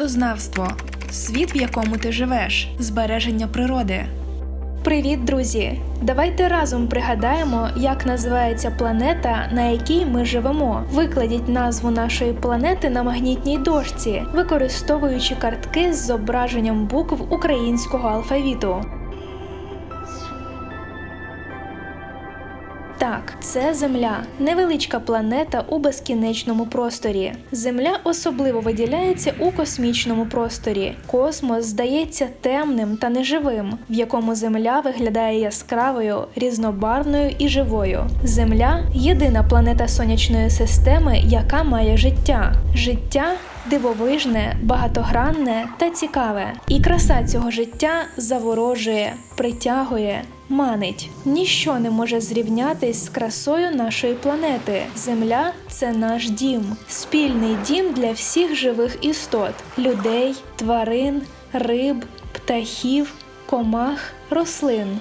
Природознавство світ, в якому ти живеш, збереження природи. Привіт, друзі! Давайте разом пригадаємо, як називається планета, на якій ми живемо. Викладіть назву нашої планети на магнітній дошці, використовуючи картки з зображенням букв українського алфавіту. Так, це Земля, невеличка планета у безкінечному просторі. Земля особливо виділяється у космічному просторі. Космос здається темним та неживим, в якому Земля виглядає яскравою, різнобарвною і живою. Земля єдина планета сонячної системи, яка має життя. Життя дивовижне, багатогранне та цікаве. І краса цього життя заворожує, притягує. Манить ніщо не може зрівнятись з красою нашої планети. Земля це наш дім, спільний дім для всіх живих істот: людей, тварин, риб, птахів, комах, рослин.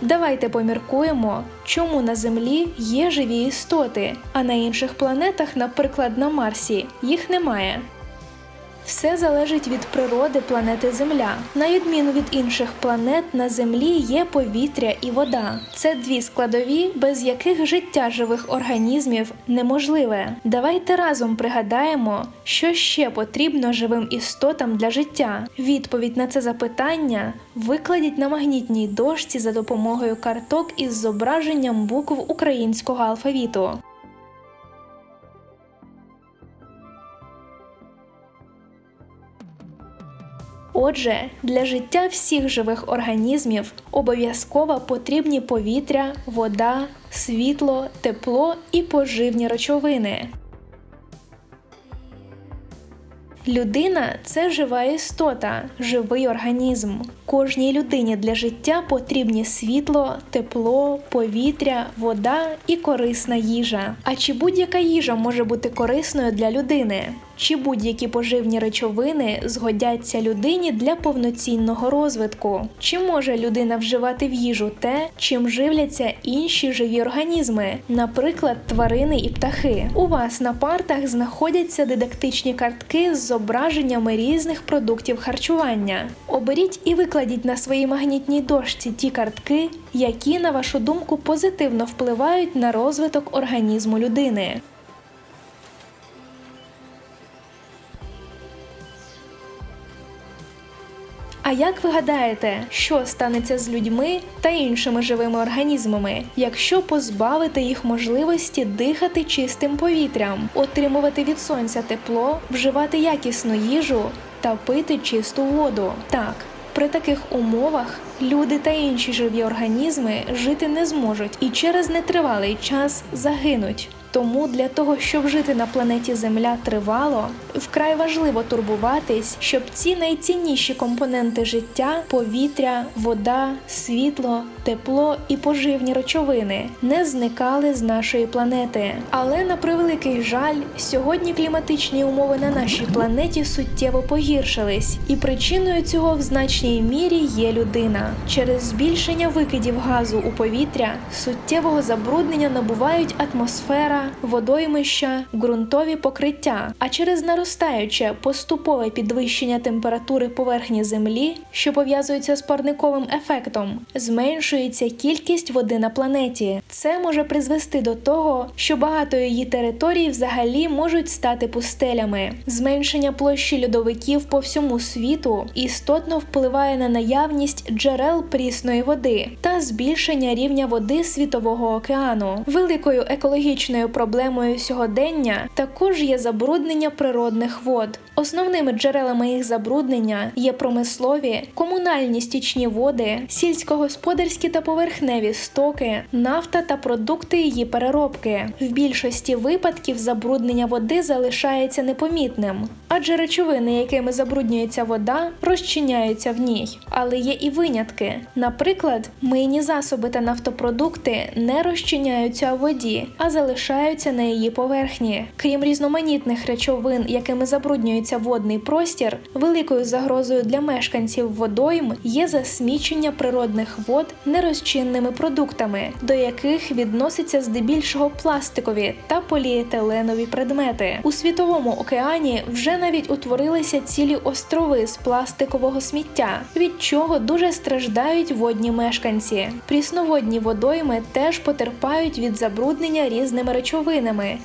Давайте поміркуємо, чому на Землі є живі істоти, а на інших планетах, наприклад, на Марсі, їх немає. Все залежить від природи планети Земля. На відміну від інших планет, на Землі є повітря і вода. Це дві складові, без яких життя живих організмів неможливе. Давайте разом пригадаємо, що ще потрібно живим істотам для життя. Відповідь на це запитання викладіть на магнітній дошці за допомогою карток із зображенням букв українського алфавіту. Отже, для життя всіх живих організмів обов'язково потрібні повітря, вода, світло, тепло і поживні речовини. Людина це жива істота, живий організм. Кожній людині для життя потрібні світло, тепло, повітря, вода і корисна їжа. А чи будь-яка їжа може бути корисною для людини? Чи будь-які поживні речовини згодяться людині для повноцінного розвитку? Чи може людина вживати в їжу те, чим живляться інші живі організми, наприклад, тварини і птахи? У вас на партах знаходяться дидактичні картки з зображеннями різних продуктів харчування. Оберіть і викладіть на своїй магнітній дошці ті картки, які, на вашу думку, позитивно впливають на розвиток організму людини. А як ви гадаєте, що станеться з людьми та іншими живими організмами, якщо позбавити їх можливості дихати чистим повітрям, отримувати від сонця тепло, вживати якісну їжу та пити чисту воду? Так. При таких умовах люди та інші живі організми жити не зможуть і через нетривалий час загинуть. Тому для того, щоб жити на планеті Земля тривало, вкрай важливо турбуватись, щоб ці найцінніші компоненти життя повітря, вода, світло, тепло і поживні речовини не зникали з нашої планети. Але на превеликий жаль, сьогодні кліматичні умови на нашій планеті суттєво погіршились, і причиною цього в значній мірі є людина. Через збільшення викидів газу у повітря суттєвого забруднення набувають атмосфера водоймища, ґрунтові покриття, а через наростаюче поступове підвищення температури поверхні землі, що пов'язується з парниковим ефектом, зменшується кількість води на планеті. Це може призвести до того, що багато її територій взагалі можуть стати пустелями. Зменшення площі льодовиків по всьому світу істотно впливає на наявність джерел прісної води та збільшення рівня води світового океану. Великою екологічною проблемою сьогодення також є забруднення природних вод. Основними джерелами їх забруднення є промислові, комунальні стічні води, сільськогосподарські та поверхневі стоки, нафта та продукти її переробки. В більшості випадків забруднення води залишається непомітним, адже речовини, якими забруднюється вода, розчиняються в ній. Але є і винятки. Наприклад, мийні засоби та нафтопродукти не розчиняються у воді, а залишаються на її поверхні. Крім різноманітних речовин, якими забруднюється водний простір, великою загрозою для мешканців водойм є засмічення природних вод нерозчинними продуктами, до яких відносяться здебільшого пластикові та поліетиленові предмети. У світовому океані вже навіть утворилися цілі острови з пластикового сміття, від чого дуже страждають водні мешканці. Прісноводні водойми теж потерпають від забруднення різними речовинами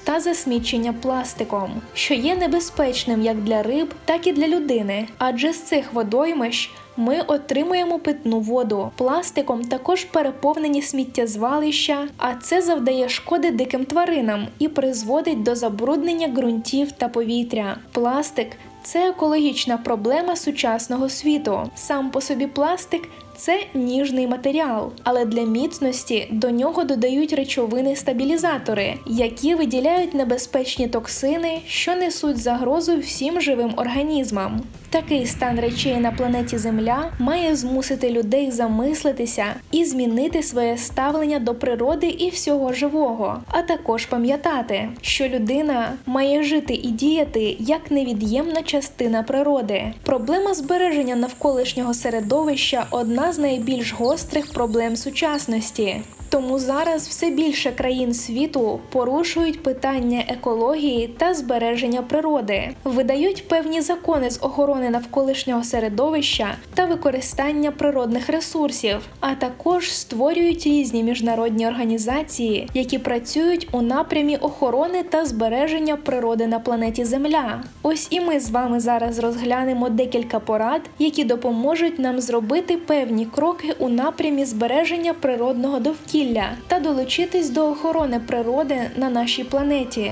та засмічення пластиком, що є небезпечним як для риб, так і для людини, адже з цих водоймищ ми отримуємо питну воду. Пластиком також переповнені сміттєзвалища, а це завдає шкоди диким тваринам і призводить до забруднення ґрунтів та повітря. Пластик це екологічна проблема сучасного світу. Сам по собі пластик це ніжний матеріал, але для міцності до нього додають речовини-стабілізатори, які виділяють небезпечні токсини, що несуть загрозу всім живим організмам. Такий стан речей на планеті Земля має змусити людей замислитися і змінити своє ставлення до природи і всього живого, а також пам'ятати, що людина має жити і діяти як невід'ємна частина природи. Проблема збереження навколишнього середовища одна з найбільш гострих проблем сучасності. Тому зараз все більше країн світу порушують питання екології та збереження природи, видають певні закони з охорони навколишнього середовища та використання природних ресурсів, а також створюють різні міжнародні організації, які працюють у напрямі охорони та збереження природи на планеті Земля. Ось і ми з вами зараз розглянемо декілька порад, які допоможуть нам зробити певні кроки у напрямі збереження природного довкілля та долучитись до охорони природи на нашій планеті.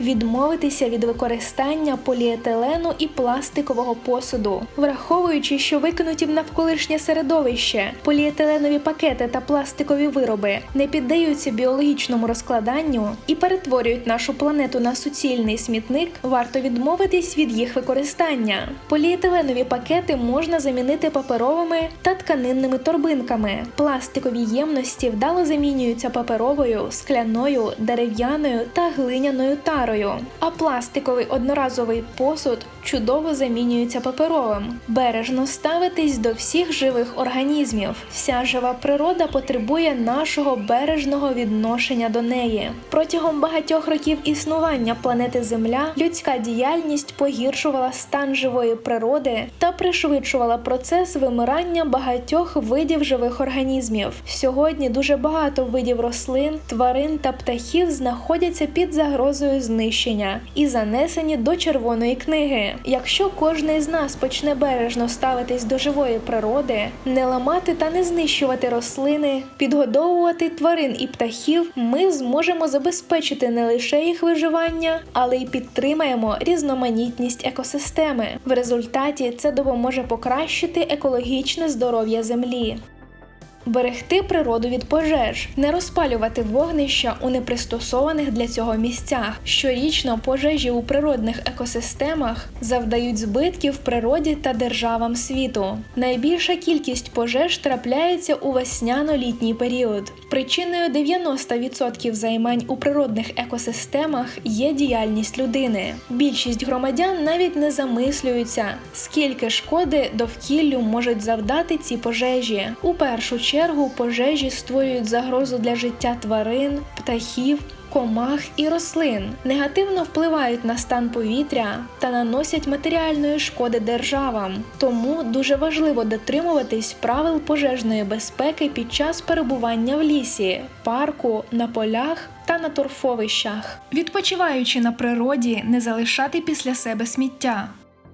Відмовитися від використання поліетилену і пластикового посуду, враховуючи, що викинуті в навколишнє середовище поліетиленові пакети та пластикові вироби не піддаються біологічному розкладанню і перетворюють нашу планету на суцільний смітник, варто відмовитись від їх використання. Поліетиленові пакети можна замінити паперовими та тканинними торбинками. Пластикові ємності вдало замінюються паперовою, скляною, дерев'яною та глиняною тарою а пластиковий одноразовий посуд чудово замінюється паперовим. Бережно ставитись до всіх живих організмів. Вся жива природа потребує нашого бережного відношення до неї. Протягом багатьох років існування планети Земля людська діяльність погіршувала стан живої природи та пришвидшувала процес вимирання багатьох видів живих організмів. Сьогодні дуже багато видів рослин, тварин та птахів знаходяться під загрозою знищення і занесені до червоної книги. Якщо кожен з нас почне бережно ставитись до живої природи, не ламати та не знищувати рослини, підгодовувати тварин і птахів, ми зможемо забезпечити не лише їх виживання, але й підтримаємо різноманітність екосистеми. В результаті це допоможе покращити екологічне здоров'я землі. Берегти природу від пожеж, не розпалювати вогнища у непристосованих для цього місцях. Щорічно пожежі у природних екосистемах завдають збитків природі та державам світу. Найбільша кількість пожеж трапляється у весняно-літній період. Причиною 90% займань у природних екосистемах є діяльність людини. Більшість громадян навіть не замислюються, скільки шкоди довкіллю можуть завдати ці пожежі. У першу чергу пожежі створюють загрозу для життя тварин, птахів. Комах і рослин негативно впливають на стан повітря та наносять матеріальної шкоди державам. Тому дуже важливо дотримуватись правил пожежної безпеки під час перебування в лісі, парку, на полях та на торфовищах. Відпочиваючи на природі, не залишати після себе сміття.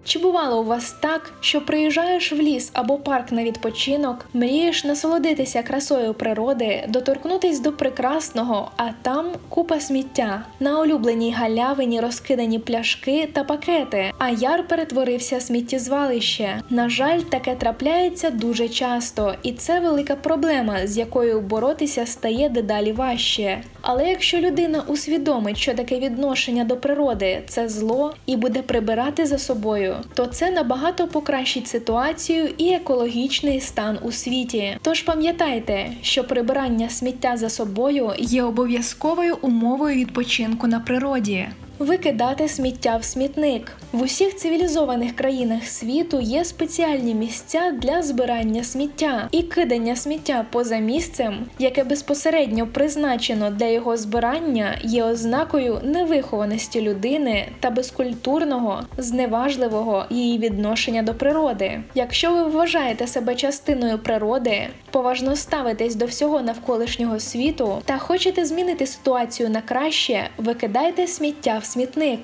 Чи бувало у вас так, що приїжджаєш в ліс або парк на відпочинок, мрієш насолодитися красою природи, доторкнутись до прекрасного, а там купа сміття. На улюбленій галявині розкидані пляшки та пакети, а яр перетворився сміттєзвалище. На жаль, таке трапляється дуже часто, і це велика проблема, з якою боротися стає дедалі важче. Але якщо людина усвідомить, що таке відношення до природи це зло і буде прибирати за собою, то це набагато покращить ситуацію і екологічний стан у світі. Тож пам'ятайте, що прибирання сміття за собою Є обов'язковою умовою відпочинку на природі. Викидати сміття в смітник в усіх цивілізованих країнах світу є спеціальні місця для збирання сміття і кидання сміття поза місцем, яке безпосередньо призначено для його збирання, є ознакою невихованості людини та безкультурного, зневажливого її відношення до природи. Якщо ви вважаєте себе частиною природи, поважно ставитесь до всього навколишнього світу та хочете змінити ситуацію на краще, викидайте сміття в смітник.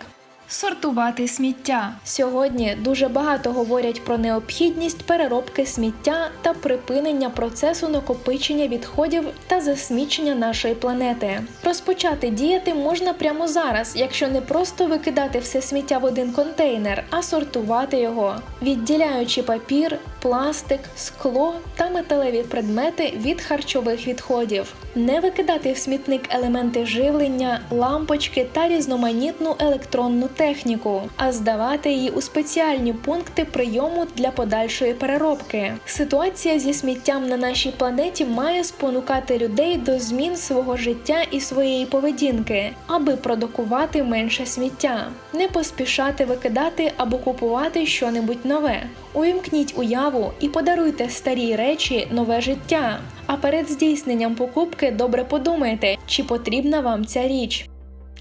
Сортувати сміття. Сьогодні дуже багато говорять про необхідність переробки сміття та припинення процесу накопичення відходів та засмічення нашої планети. Розпочати діяти можна прямо зараз, якщо не просто викидати все сміття в один контейнер, а сортувати його, відділяючи папір, пластик, скло та металеві предмети від харчових відходів. Не викидати в смітник елементи живлення, лампочки та різноманітну електронну техніку, а здавати її у спеціальні пункти прийому для подальшої переробки. Ситуація зі сміттям на нашій планеті має спонукати людей до змін свого життя і своєї поведінки, аби продукувати менше сміття, не поспішати викидати або купувати щонебудь нове. Увімкніть уяву і подаруйте старі речі нове життя. А перед здійсненням покупки добре подумайте, чи потрібна вам ця річ.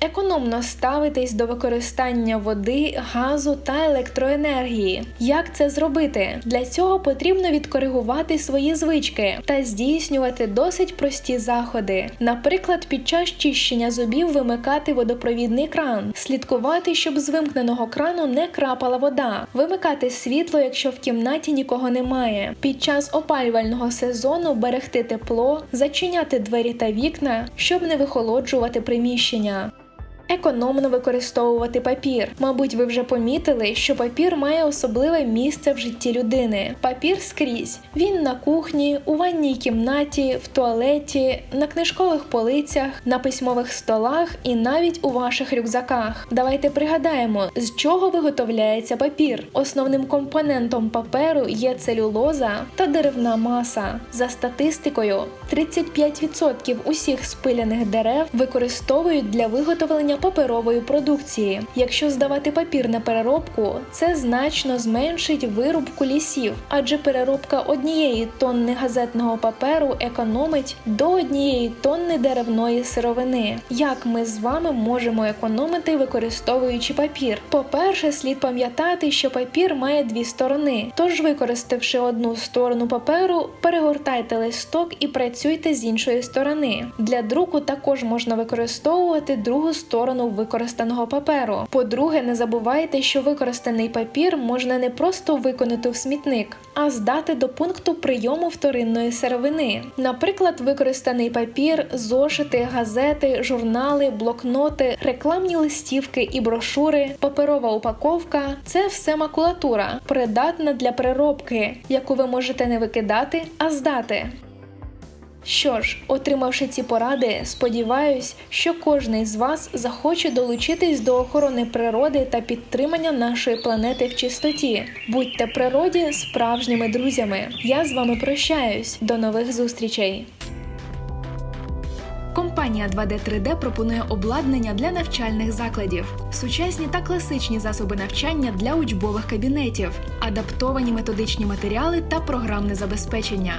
Економно ставитись до використання води, газу та електроенергії. Як це зробити? Для цього потрібно відкоригувати свої звички та здійснювати досить прості заходи. Наприклад, під час чищення зубів вимикати водопровідний кран, слідкувати, щоб з вимкненого крану не крапала вода, вимикати світло, якщо в кімнаті нікого немає. Під час опалювального сезону берегти тепло, зачиняти двері та вікна, щоб не вихолоджувати приміщення. Економно використовувати папір. Мабуть, ви вже помітили, що папір має особливе місце в житті людини. Папір скрізь. Він на кухні, у ванній кімнаті, в туалеті, на книжкових полицях, на письмових столах і навіть у ваших рюкзаках. Давайте пригадаємо, з чого виготовляється папір. Основним компонентом паперу є целюлоза та деревна маса. За статистикою, 35% усіх спиляних дерев використовують для виготовлення паперової продукції. Якщо здавати папір на переробку, це значно зменшить вирубку лісів, адже переробка однієї тонни газетного паперу економить до однієї тонни деревної сировини. Як ми з вами можемо економити, використовуючи папір? По-перше, слід пам'ятати, що папір має дві сторони. Тож, використавши одну сторону паперу, перегортайте листок і працюйте з іншої сторони. Для друку також можна використовувати другу сторону використаного паперу. По-друге, не забувайте, що використаний папір можна не просто виконати в смітник, а здати до пункту прийому вторинної сировини. Наприклад, використаний папір, зошити, газети, журнали, блокноти, рекламні листівки і брошури, паперова упаковка це все макулатура, придатна для переробки, яку ви можете не викидати, а здати. Що ж, отримавши ці поради, сподіваюсь, що кожний з вас захоче долучитись до охорони природи та підтримання нашої планети в чистоті. Будьте природі справжніми друзями. Я з вами прощаюсь. До нових зустрічей. Компанія 2D 3D пропонує обладнання для навчальних закладів, сучасні та класичні засоби навчання для учбових кабінетів, адаптовані методичні матеріали та програмне забезпечення.